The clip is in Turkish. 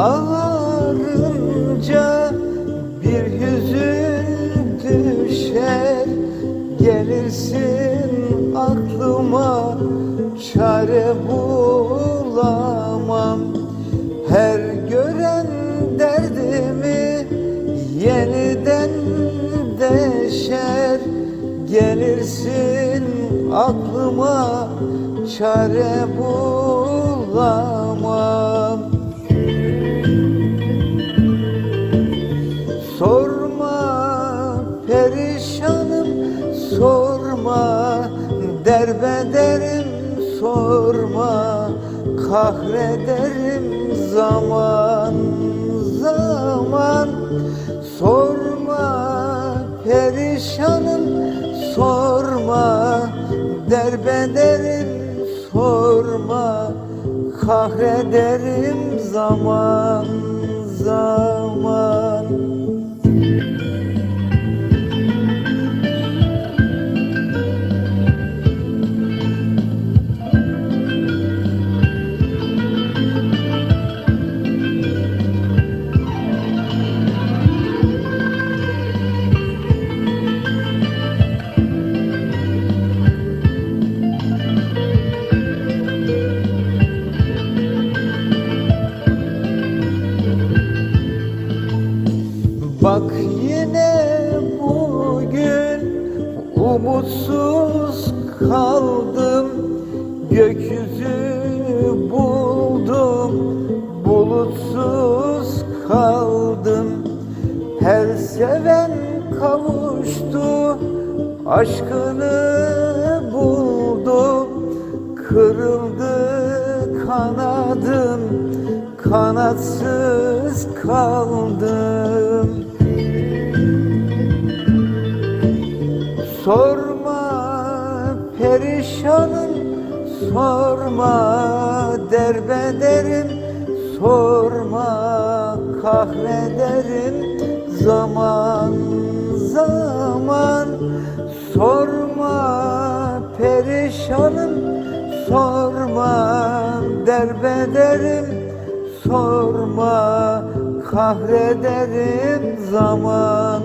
Ağarınca bir hüzün düşer. Gelirsin aklıma çare bulamam. Her gören derdimi yeniden deşer. Gelirsin aklıma çare bulamam. Derbederim sorma kahrederim zaman zaman. Sorma perişanım sorma. Derbederim sorma kahrederim zaman zaman umutsuz kaldım Gökyüzü buldum. Bulutsuz kaldım Her seven kavuştu. Aşkını buldu Kırıldı kanadım. Kanatsız kaldım Sorma perişanım sorma derbederim sorma kahrederim. Zaman zaman sorma perişanım sorma derbederim sorma kahrederim. Zaman